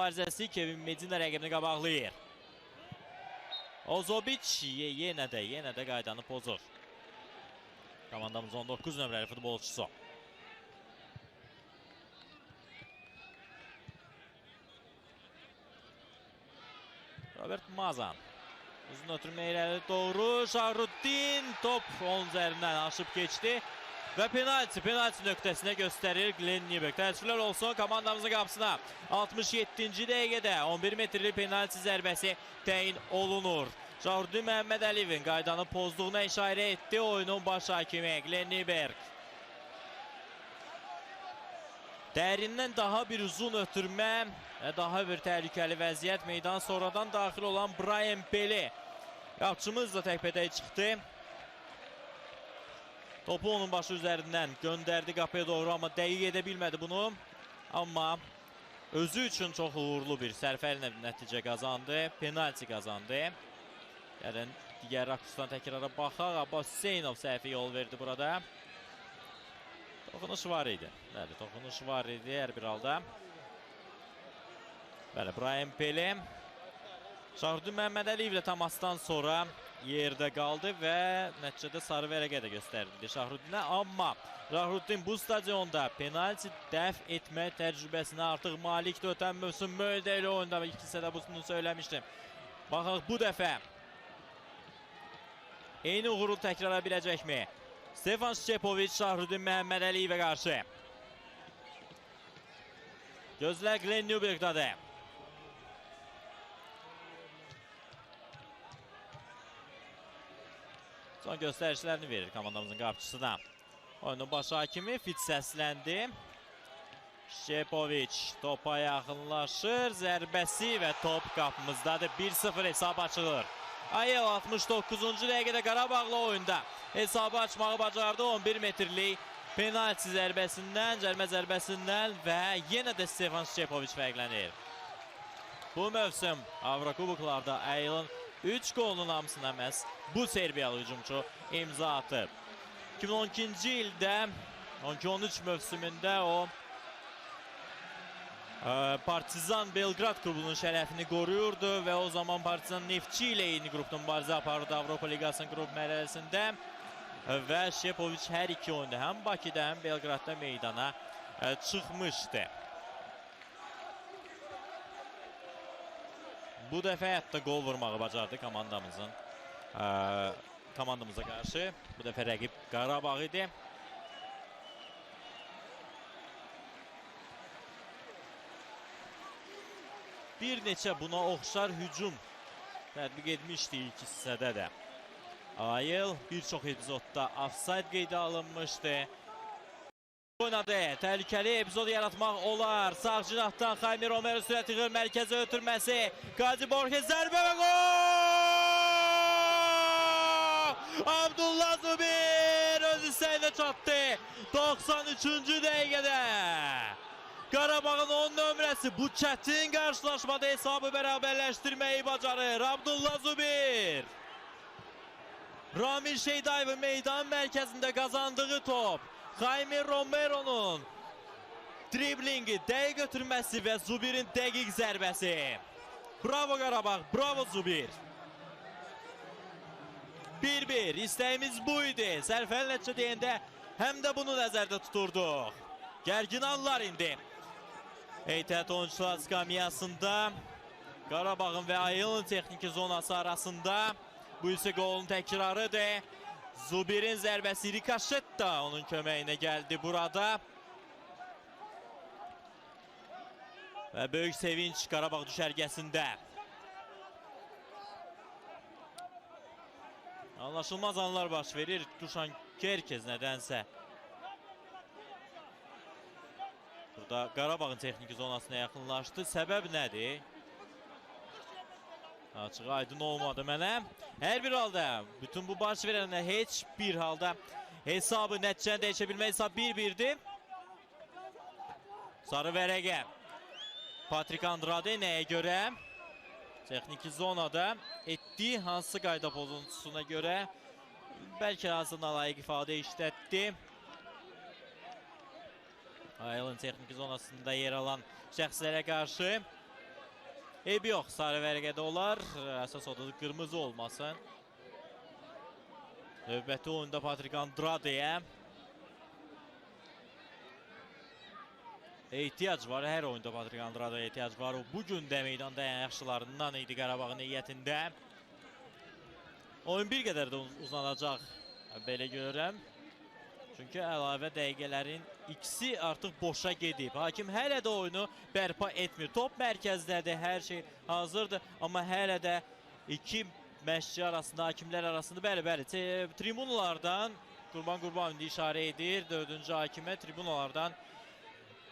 mübarizəsi Kevin Medina rəqibini qabaqlayır. Ozobiç ye- yenə də, yenə də qaydanı pozur. Komandamız 19 nömrəli futbolçusu. Robert Mazan. Uzun ötürmə irəli doğru. Şahruddin top onun üzərindən aşıb keçdi. Və penalti, penalti nöqtəsinə göstərir Glenn Nibek. Təəssüflər olsun komandamızın qapısına. 67-ci dəqiqədə 11 metrlik penalti zərbəsi təyin olunur. Şahruddin Məhəmməd Əliyevin qaydanı pozduğuna işarə etdi oyunun baş hakimi Glenn Nibek. Dərindən daha bir uzun ötürmə və daha bir təhlükəli vəziyyət meydan sonradan daxil olan Brian Beli. Qapçımız da təkbədək çıxdı. Topu onun başı üzərindən göndərdi qapıya doğru amma dəqiq edə bilmədi bunu. Amma özü üçün çox uğurlu bir sərfəli nəticə qazandı. Penalti qazandı. Gəlin digər rakursdan təkrara baxaq. Abbas Hüseynov səhvi yol verdi burada. Toxunuş var idi. Bəli, toxunuş var idi hər bir halda. Bəli, Brian Pele Şahruddin Məmmədəliyev ilə təmasdan sonra yerdə qaldı və nəticədə sarı vərəqə də göstərildi Şahruddinə. Amma Şahruddin bu stadionda penalti dəf etmə təcrübəsinə artıq malikdir. Ötən mövsüm Möldə ilə oyunda ilk hissədə bunu söyləmişdim. Baxaq bu dəfə eyni uğuru təkrara biləcəkmi? Stefan Şepoviç Şahruddin Məhəmmədəliyevə qarşı. Gözlər Glenn Newberg'dadır. Son göstərişlərini verir komandamızın qapıçısına. Oyunun baş hakimi fit səsləndi. Şepoviç topa yaxınlaşır. Zərbəsi və top qapımızdadır. 1-0 hesab açılır. Ayel 69-cu dəqiqədə Qarabağlı oyunda hesabı açmağı bacardı. 11 metrlik penalti zərbəsindən, cərmə zərbəsindən və yenə də Stefan Şepoviç fərqlənir. Bu mövsüm Avrokuboklarda Ayel'ın 3 qolunun hamısına məhz bu Serbiyalı hücumçu imza atıb. 2012-ci ildə 12-13 mövsümündə o Ee, Partizan Belgrad klubunun şərəfini qoruyurdu və o zaman Partizan Neftçi ilə eyni qrupda mübarizə aparırdı Avropa Liqasının qrup mərhələsində. Və Şepoviç hər iki oyunda həm Bakıda, həm Belgradda meydana e, çıxmışdı. Bu dəfə hətta qol vurmağı bacardı komandamızın e, komandamıza qarşı. Bu dəfə rəqib Qarabağ idi. bir neçə buna oxşar hücum tətbiq etmişdi ilk hissədə də. Ayıl bir çox epizodda offside qeydə alınmışdı. Oynadı. Təhlükəli epizod yaratmaq olar. Sağ cinahdan Xaymi Romero sürət yığır. Mərkəzə ötürməsi. Qazi Borges zərbə və gol! Abdullah Zubir öz hissəyinə çatdı. 93-cü dəqiqədə. Qarabağın 10 nömrəsi bu çətin qarşılaşmada hesabı bərabərləşdirməyi bacarır. Abdullah Zubir. Ramil Şeydayevin meydan mərkəzində qazandığı top. Xaymi Romero'nun driblingi, dəqiq götürməsi və Zubir'in dəqiq zərbəsi. Bravo Qarabağ, bravo Zubir. 1-1, istəyimiz bu idi. Sərfəli nəticə deyəndə həm də bunu nəzərdə tuturduq. Gərgin anlar indi. Eytət oyuncular skamiyasında Qarabağın və Ayılın texniki zonası arasında bu isə qolun təkrarıdır. Zubir'in zərbəsi Rikaşet da onun köməyinə gəldi burada. Və böyük sevinç Qarabağ düşərgəsində. Anlaşılmaz anlar baş verir. Duşan Kerkez nədənsə Burada Qarabağın texniki zonasına yaxınlaşdı. Səbəb nədir? Açıq aydın olmadı mənə. Hər bir halda bütün bu baş verənə heç bir halda hesabı nəticəni dəyişə bilmək hesab 1-1-dir. Sarı vərəqə. Patrik Andrade nəyə görə? Texniki zonada etdiyi hansı qayda pozuntusuna görə bəlkə hansı nalayiq ifadə işlətdi. Ayılın texniki zonasında yer alan şəxslərə qarşı Eybi yox, sarı vərəqədə olar. Əsas odur qırmızı olmasın. Növbəti oyunda Patrik Andrade'yə ehtiyac var. Hər oyunda Patrik Andrade'yə ehtiyac var. O bu gün də meydanda ən yaxşılarından idi Qarabağın heyətində. Oyun bir qədər də uz- uzanacaq. Belə görürəm. Çünki əlavə dəqiqələrin ikisi artıq boşa gedib. Hakim hələ də oyunu bərpa etmir. Top mərkəzdədir, hər şey hazırdır, amma hələ də iki məşqçi arasında, hakimlər arasında bəli, bəli, tribunalardan Qurban Qurban indi işarə edir. 4-cü hakimə tribunalardan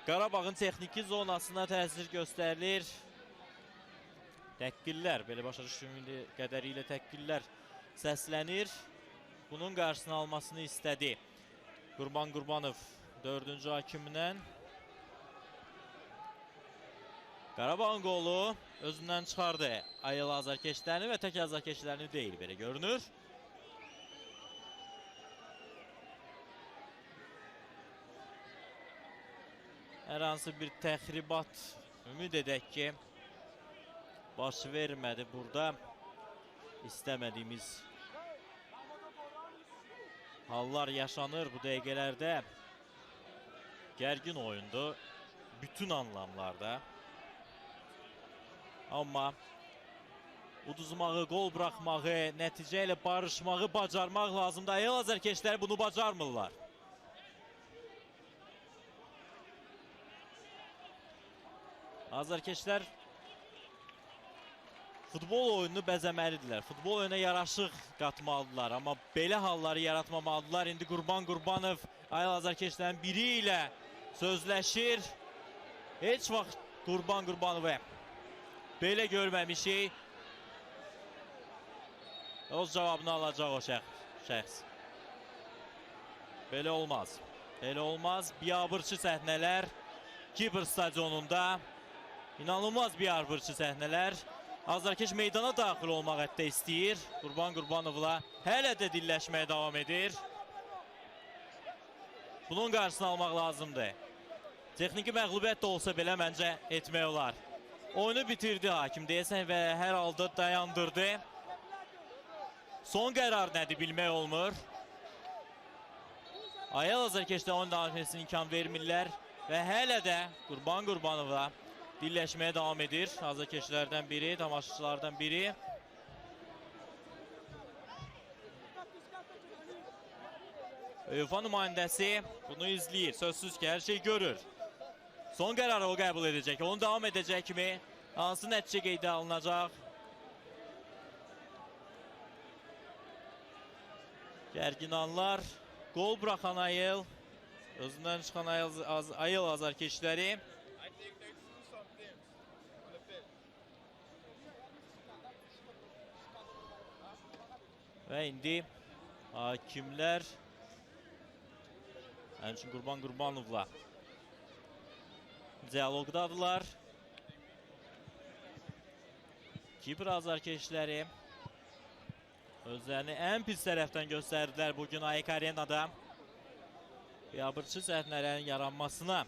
Qarabağın texniki zonasına təsir göstərilir. Təqqillər, belə başa düşdüyüm qədərilə təqqillər səslənir. Bunun qarşısını almasını istədi. Qurban Qurbanov 4-cü hakimdən Qarabağın qolu özündən çıxardı. Ayıl azarkeşlərini və tək azarkeşlərini deyil belə görünür. Hər hansı bir təxribat ümid edək ki baş vermədi burada istəmədiyimiz hallar yaşanır bu dəqiqələrdə. Gərgin oyundu bütün anlamlarda. Amma uduzmağı, qol buraxmağı, nəticə ilə barışmağı bacarmaq lazımdır. Ayıl azərkeşləri bunu bacarmırlar. Azərkeşlər futbol oyununu bəzəməlidirlər. Futbol oyuna yaraşıq qatmalıdırlar. Amma belə halları yaratmamalıdırlar. İndi Qurban Qurbanov Ayıl Azərkeşlərin biri ilə sözləşir. Heç vaxt Qurban Qurbanovə belə görməmişik. Öz cavabını alacaq o şəxs. şəxs. Belə olmaz. Belə olmaz. Biabırçı səhnələr Kipr stadionunda. İnanılmaz biabırçı səhnələr. Azarkeş meydana daxil olmaq hətta istəyir. Qurban Qurbanovla hələ də dilləşməyə davam edir. Bunun qarşısını almaq lazımdır. Texniki məğlubiyyət də olsa belə məncə etmək olar. Oyunu bitirdi hakim deyəsən və hər halda dayandırdı. Son qərar nədir bilmək olmur. Ayal Azərkeşdə oyun etməsinə imkan vermirlər və hələ də Qurban Qurbanova dilləşməyə davam edir. Azərkeşlərdən biri, tamaşaçılardan biri. UEFA nümayəndəsi bunu izləyir. Sözsüz ki, hər şey görür. Son qərarı o qəbul edəcək. Onu davam edəcək mi? Hansı nəticə qeydə alınacaq? Gərgin anlar. Qol buraxan Ayıl. Özündən çıxan Ayıl, Az- Ayıl azarkeşləri. Və indi hakimlər həmçin Qurban Qurbanovla dialoqdadılar. Kipr azarkeşləri özlərini ən pis tərəfdən göstərdilər bugün AEK Arenada. Biabırçı səhnələrin yaranmasına